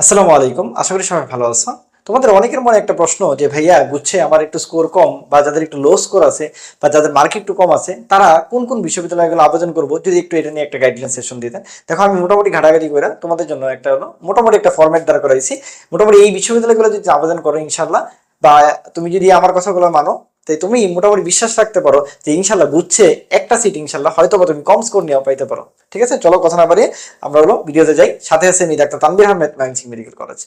আসসালামু আলাইকুম। আশা করি সবাই ভালো আছো। তোমাদের অনেকের মনে একটা প্রশ্ন যে, ভাইয়া, গুচ্ছে আমার একটু স্কোর কম বা যাদের একটু লো স্কোর আছে বা যাদের মার্ক একটু কম আছে, তারা কোন কোন বিশ্ববিদ্যালয়গুলো আবেদন করব? যদি একটু এটা নিয়ে একটা গাইডলাইন সেশন দিতেন। দেখো, আমি মোটামুটি ঘাটাঘাটি করে তোমাদের জন্য একটা হলো, মোটামুটি একটা ফরম্যাট দ্বারা করাইছি। মোটামুটি এই বিশ্ববিদ্যালয়গুলো যদি আবেদন করো ইনশাল্লাহ বা তুমি যদি আমার কথাগুলো মানো তাই তুমি মোটামুটি বিশ্বাস রাখতে পারো যে ইনশাল্লাহ গুচ্ছে একটা সিট ইনশাল্লাহ হয়তো তুমি কম স্কোর নিয়েও পাইতে পারো। ঠিক আছে? চলো কথা না বাড়িয়ে আমরা হলো ভিডিওতে যাই। সাথে আছে আমি doctor Tanvir Ahmed Mymensingh medical college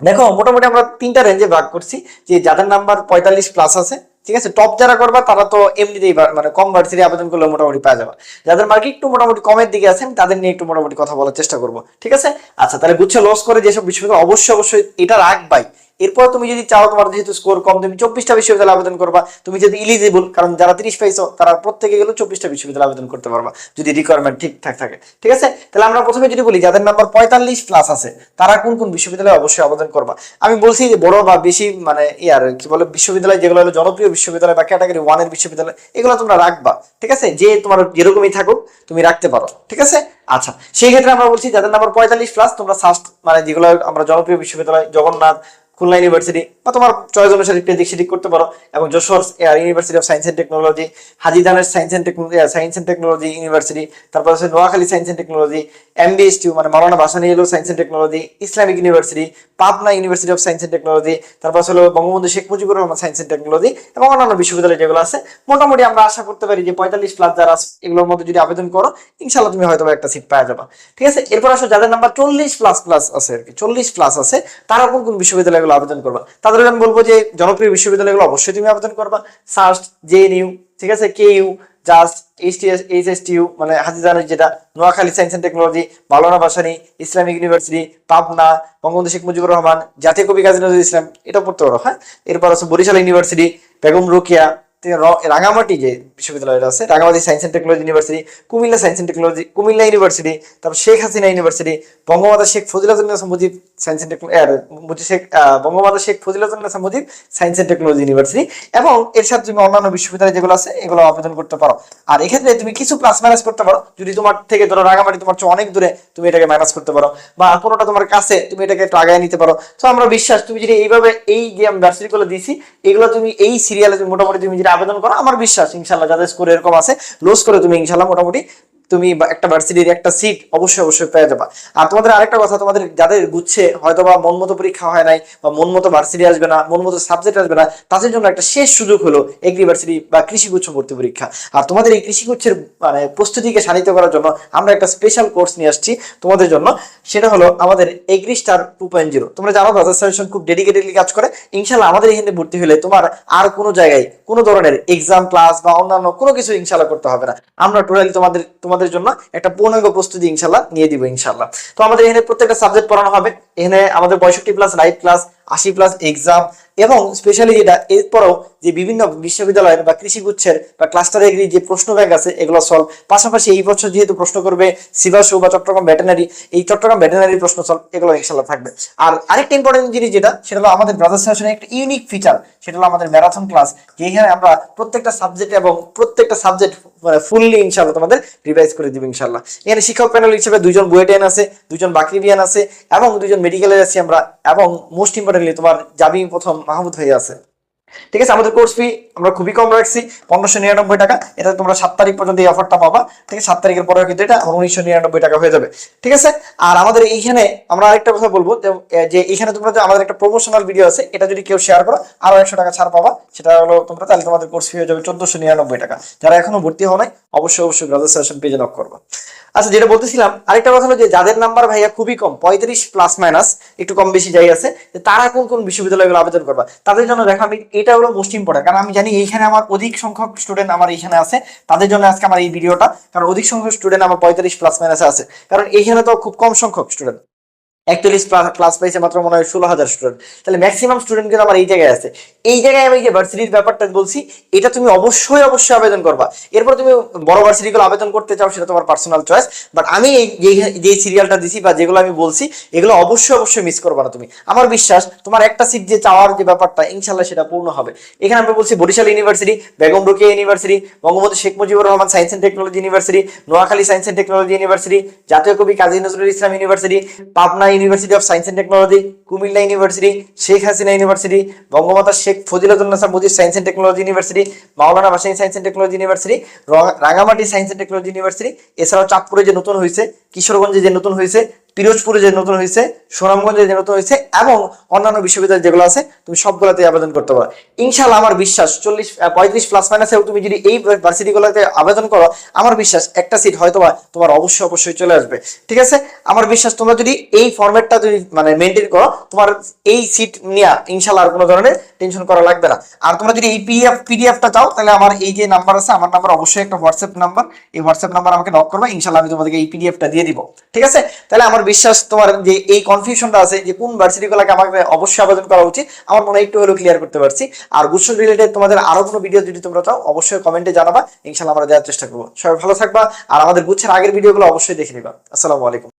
দেখো, মোটামুটি আমরা তিনটা রেঞ্জে ভাগ করছি, যে যাদের নাম্বার পঁয়তাল্লিশ প্লাস আছে, ঠিক আছে? টপ যারা করবা, তারা তো এমনিতেই মানে কম ভার্সিটি আবেদন করলে মোটামুটি পাওয়া যাবে। যাদের মার্কে একটু মোটামুটি কমের দিকে আছে, আমি তাদের নিয়ে একটু মোটামুটি কথা বলার চেষ্টা করব। ঠিক আছে? আচ্ছা তাহলে গুচ্ছে লস করে যেসব বিশ্ববিদ্যালয় অবশ্যই অবশ্যই এটা রাখবাই। এরপর তুমি যদি চাও তোমার যেহেতু স্কোর কম, তুমি চব্বিশটা বিশ্ববিদ্যালয় আবেদন করবা। তুমি যদি ইলিজিবল কারণ যারা তিরিশ পাইছো, তারা প্রত্যেকে গেলে চব্বিশটা বিশ্ববিদ্যালয় আবেদন করতে পারবা, যদি রিকোয়ারমেন্ট ঠিকঠাক থাকে। ঠিক আছে? তাহলে আমরা প্রথমে যদি বলি, যাদের নাম্বার পঁয়তাল্লিশ প্লাস আছে, তারা কোন কোন বিশ্ববিদ্যালয়ে অবশ্যই আবেদন করবা? আমি বলছি যে বড় বা বেশি মানে ইয়ার কি বলে, বিশ্ববিদ্যালয় যেগুলো হলো জনপ্রিয় বিশ্ববিদ্যালয় বা ক্যাটাগরি ওয়ানের বিশ্ববিদ্যালয়, এগুলো তোমরা রাখবা। ঠিক আছে? যে তোমার যেরকমই থাকুক, তুমি রাখতে পারো। ঠিক আছে? আচ্ছা সেই ক্ষেত্রে আমরা বলছি, যাদের নাম্বার পঁয়তাল্লিশ প্লাস তোমরা সাস্ট মানে যেগুলো আমরা জনপ্রিয় বিশ্ববিদ্যালয়, জগন্নাথ খুলনা ইউনিভার্সিটি বা তোমার চয়েস অনুসারে পেদিক সেদিক করতে পারো। এবং Jessore university of science and technology হাজিদানের science and technology science and technology university তারপর আছে Noakhali science and technology MBSTU মানে মাওলানা ভাসানী এলো science and technology Islamic university Pabna university of science and technology তারপর হলো Bangabandhu Sheikh Mujibur Rahman science and technology এবং অন্যান্য বিশ্ববিদ্যালয় যেগুলো আছে। মোটামুটি আমরা আশা করতে পারি যে পঁয়তাল্লিশ প্লাস যারা আছে, এগুলোর মধ্যে যদি আবেদন করো ইনশাল্লাহ তুমি হয়তো একটা সিট পাওয়া যাবা। ঠিক আছে? এরপর আসলে যাদের নাম্বার চল্লিশ প্লাস প্লাস আছে আর কি, চল্লিশ প্লাস আছে, তারা কোন কোন বিশ্ববিদ্যালয়গুলো আবেদন করবা। তাদের আমি বলব যে জনপ্রিয় বিশ্ববিদ্যালয়গুলো অবশ্যই তুমি আবেদন করবা। সাস্ট জে ইউ ঠিক আছে? K U just HTS HSTU মানে হাজিজানের যেটা, Noakhali science and technology Maulana Bhasani, Islamic university, Pabna, Bangabandhu Sheikh Mujibur Rahman, জাতীয় কবি কাজী নজরুল ইসলাম, এটা পড়তে পারো হ্যাঁ? এরপর আছে বরিশাল ইউনিভার্সিটি, বেগম রোকিয়া রাঙামাটি যে বিশ্ববিদ্যালয়টা আছে। Rangamati science and technology university Comilla science and technology Comilla university তারপর Sheikh Hasina university Bangamata Sheikh Fazilatunnesa Mujib science and technology Sheikh Bangamata Sheikh Fazilatunnesa Mujib science and technology university এবং এর সাথে তুমি অন্যান্য বিশ্ববিদ্যালয় যেগুলো আছে, এগুলো আবেদন করতে পারো। আর এক্ষেত্রে তুমি কিছু প্লাস মাইনাস করতে পারো। যদি তোমার থেকে ধরো রাঙামাটি তোমার চেয়ে অনেক দূরে, তুমি এটাকে মাইনাস করতে পারো। বা কোনোটা তোমার কাছে, তুমি এটাকে একটু আগায় নিতে পারো। তো আমরা বিশ্বাস, তুমি যদি এইভাবে এই যে আমি ভার্সিটি গুলো দিয়েছি, এগুলো তুমি এই সিরিয়ালে তুমি মোটামুটি তুমি যদি আবেদন করো, আমার বিশ্বাস, ইনশাল্লাহ যাদের স্কোর এরকম আছে লুজ করে তুমি ইনশাল্লাহ মোটামুটি তুমি একটা ভার্সিটির একটা সিট অবশ্যই অবশ্যই পেয়ে যাবা। আর তোমাদের আরেকটা কথা, তোমাদের যাদের গুচ্ছে হয়তো বা মন মতো পরীক্ষা হয় নাই, বা মন মতো ভার্সিটি আসবে না, মন মতো সাবজেক্ট আসবে না, তাদের জন্য একটা শেষ সুযোগ হলো এগ্রি ভার্সিটি বা কৃষি গুচ্ছ ভর্তি পরীক্ষা। আর তোমাদের এই কৃষি গুচ্ছের মানে প্রস্তুতিকে শানিত করার জন্য আমরা একটা স্পেশাল কোর্স নিয়ে আসছি তোমাদের জন্য। সেটা হলো আমাদের agri star two point zero তোমরা জানো ব্রাদার সাজেশন খুব ডেডিকেটেডলি কাজ করে। ইনশাল্লাহ আমাদের এখানে ভর্তি হলে তোমার আর কোনো জায়গায় কোনো ধরনের এক্সাম ক্লাস বা অন্যান্য কোনো কিছু ইনশাল্লাহ করতে হবে না। আমরা টোটালি তোমাদের তোমাদের জন্য একটা পূর্ণাঙ্গ প্রস্তুতি ইনশাল্লাহ নিয়ে দিব ইনশাল্লাহ তো আমাদের এখানে প্রত্যেকটা সাবজেক্ট পড়ানো হবে। এখানে আমাদের পঁয়ষট্টি প্লাস লাইভ ক্লাস আশি প্লাস এক্সাম এবং স্পেশালি যেটা এরপরও যে বিভিন্ন বিশ্ববিদ্যালয়ের বা কৃষিগুচ্ছের বা ক্লাস্টার এগ্রি যে প্রশ্ন ব্যাংক আছে এগুলো সলভ পাশাপাশি এই বছর যেহেতু প্রশ্ন করবে সিভাসু বা চট্টগ্রাম ভেটেনারি এই চট্টগ্রাম ভেটেনারি প্রশ্ন সলভ এগুলো ইনশাল্লাহ থাকবে। আর আরেকটা ইম্পর্টেন্ট জিনিস যেটা, সেটা হলো আমাদের ব্রাদার সেশনের একটা ইউনিক ফিচার সেটা হলো আমাদের ম্যারাথন ক্লাস যেখানে আমরা প্রত্যেকটা সাবজেক্ট এবং প্রত্যেকটা সাবজেক্ট মানে ফুললি ইনশাল্লাহ তোমাদের রিভাইজ করে দিব ইনশাল্লাহ এখানে শিক্ষক প্যানেল হিসেবে দুজন বুয়েটেন আছে, দুজন বাকরিবিয়ান আছে এবং দুজন মেডিকেলের আছি আমরা এবং মোস্ট ইম্পর্টেন্টলি তোমার যাবি প্রথম মাহমুদ হয়ে আছে। ঠিক আছে, আমাদের কোর্স ফি আমরা খুবই কম রাখছি, পনেরোশো নিরানব্বই টাকা। এটা তোমরা সাত তারিখ পর্যন্ত এই অফারটা পাবা। ঠিক আছে, সাত তারিখের পরে কিন্তু এটা আমার উনিশশো নিরানব্বই টাকা হয়ে যাবে। ঠিক আছে, আর আমাদের এইখানে আমরা আরেকটা কথা বলব, যে- এইখানে তোমরা আমাদের একটা প্রমোশনাল ভিডিও আছে, এটা যদি কেউ শেয়ার করো, আরও একশো টাকা ছাড় পাবা। সেটা হলো তোমরা, তাহলে তোমাদের কোর্স ফি হয়ে যাবে চোদ্দশো নিরানব্বই টাকা। যারা এখনও ভর্তি হও নাই, অবশ্যই অবশ্যই গ্রাজুয়েশন পেজে নক করব। আচ্ছা যেটা বলতেছিলাম, আরেকটা কথা হলো যে যাদের নাম্বার ভাইয়া খুবই কম, পঁয়ত্রিশ প্লাস মাইনাস একটু কম বেশি যাই আছে তারা কোন কোন বিশ্ববিদ্যালয়গুলো আবেদন করবা? তাদের জন্য দেখো আমি, এটা হলো মোস্ট ইম্পর্টেন্ট কারণ আমি জানি এইখানে আমার অধিক সংখ্যক স্টুডেন্ট আমার এইখানে আছে, তাদের জন্য আজকে আমার এই ভিডিওটা কারণ অধিক সংখ্যক স্টুডেন্ট আমার পঁয়ত্রিশ প্লাস মাইনাসে আছে, কারণ এইখানে তো খুব কম সংখ্যক স্টুডেন্ট একচল্লিশ ক্লাস পাইছে মাত্র মনে হয় ষোলো হাজার স্টুডেন্ট তাহলে ম্যাক্সিমাম স্টুডেন্ট কিন্তু আমার এই জায়গায় আছে। এই জায়গায় আমি যে ভার্সিটির ব্যাপারটা বলছি, এটা তুমি অবশ্যই অবশ্যই আবেদন করবা। এরপর তুমি বড় ভার্সিটিগুলো আবেদন করতে চাও, সেটা তোমার পার্সোনাল চয়েস বাট আমি এই যে- সিরিয়ালটা দিছি বা যেগুলো আমি বলছি, এগুলো অবশ্যই অবশ্যই মিস করবা না তুমি। আমার বিশ্বাস, তোমার একটা সিট যে চাওয়ার যে ব্যাপারটা ইনশাল্লাহ সেটা পূর্ণ হবে। এখানে আমরা বলছি Barishal university Begum Rokeya university Bangabandhu Sheikh Mujibur Rahman science and technology university Noakhali science and technology university জাতীয় কবি Kazi Nazrul Islam university Pabna university of science and technology Comilla university Sheikh Hasina university Bangamata Sheikh Fazilatunnesa Mujib science and technology university Maulana Bhasani science and technology university Rangamati science and technology university এছাড়াও চাঁদপুরে যে নতুন হয়েছে কিশোরগঞ্জে যে নতুন হয়েছে পিরোজপুরে যে নতুন হয়েছে, সুনামগঞ্জে যে নতুন হয়েছে, এবং অন্যান্য বিশ্ববিদ্যালয় যেগুলো আছে, তুমি সবগুলোতে আবেদন করতে পারো। ইনশাল্লাহ আমার বিশ্বাস, চল্লিশ পঁয়ত্রিশ প্লাস মাইনাসেও তুমি যদি এই ভার্সিটিগুলোতে আবেদন করো, আমার বিশ্বাস একটা সিট হয়তো তোমার অবশ্যই অবশ্যই চলে আসবে। ঠিক আছে? আমার বিশ্বাস, তোমরা যদি এই ফরম্যাটটা যদি মানে মেনটেন করো, তোমার এই সিট নিয়ে ইনশাল্লাহ আর কোনো ধরনের টেনশন করা লাগবে না। আর তোমরা যদি এই পিডিএফ পিডিএফটা চাও, তাহলে আমার এই যে নাম্বার আছে, আমার নাম্বার অবশ্যই একটা হোয়াটসঅ্যাপ নাম্বার এই হোয়াটসঅ্যাপ নাম্বার আমাকে নক করবে ইনশাল্লাহ আমি তোমাদেরকে এই পিডিএফটা দিয়ে দিব। ঠিক আছে? তাহলে আমার বিশ্বাস তোমার যে এই কনফিউশনটা আছে যে কোন ভার্সিটি ভার্সিটিগুলোকে আমাকে অবশ্যই আবেদন করা উচিত, আমার মনে হয় একটু হলেও ক্লিয়ার করতে পারছি। আর গুচ্ছ রিলেটেড তোমাদের আরও কোনো ভিডিও যদি তোমরা চাও, অবশ্যই কমেন্টে জানাবা ইনশাল্লাহ আমরা দেওয়ার চেষ্টা করব। সবাই ভালো থাকবা, আর আমাদের গুচ্ছের আগের ভিডিওগুলো অবশ্যই দেখে নিবা। আসসালামু আলাইকুম।